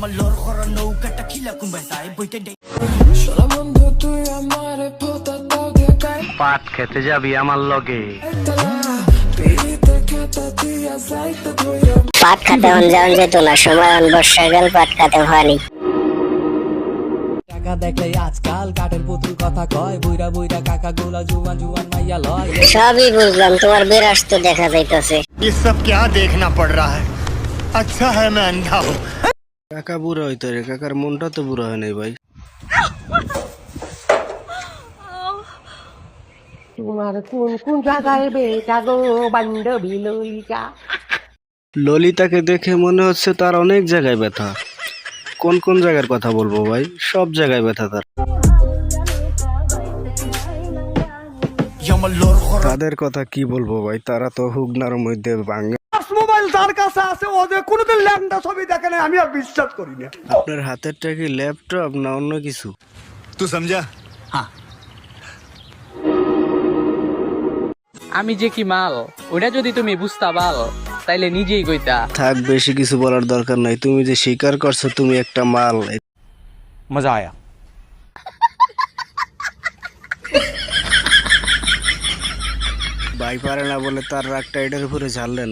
আমার লর করা নৌকাটা খিলা কুম্বাই তাই বইটা Solo bন্ধু তুই আমারে ফোতা দাও দিয়ে গাই পাট খেতে যাবি আমার লগে তালা পিড়িতে খেতা দিয়া যাইতে ধুইরা পাট খাতে হন যাওয়ান যেত না সময় হন বর্ষাকাল পাট খাতে হয়নি টাকা দেখলে আজকাল কাঠের পুতুল কথা কয় বুইরা বুইরা কাকা গোলা জুয়ান জুয়ান মাইয়া লয় সবই বুঝলাম তোমার বিরাস তো দেখা যাইতেছে ये सब क्या देखना पड़ रहा है अच्छा है मैं अंधा हूँ কাকা বুড়ো হইতো রে কাকার মনটা তো বুড়ো হয় নাই ভাই। তোমার কোন কোন জায়গায় বেটা গো বান্ধবী ললিকা ললিতাকে দেখে মনে হচ্ছে তার অনেক জায়গায় ব্যথা। কোন কোন জায়গার কথা বলব ভাই? সব জায়গায় ব্যথা তার। তাদের কথা কি বলব ভাই? তারা তো হুগনার মধ্যে ভাঙ্গা কাছে আছে ও যে কোনোদিন ছবি দেখে আমি আর বিশ্বাস করি না। আপনার হাতেরটা কি ল্যাপটপ না অন্য কিছু? তুই সমঝা? হ্যাঁ। আমি যে কি মাল ওটা যদি তুমি বুঝতা বাল তাইলে নিজেই কইতা। থাক বেশি কিছু বলার দরকার নাই। তুমি যে স্বীকার করছ তুমি একটা মাল। মজা আয়া। ভাই পারে না বলে তার রাগটা এটার উপরে ঝাড়লেন।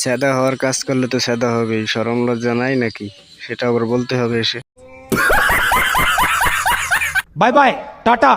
সেদা হওয়ার কাজ করলে তো সেদা হবেই সরম লজ্জা নাই নাকি? সেটা আবার বলতে হবে এসে। Bye bye tata.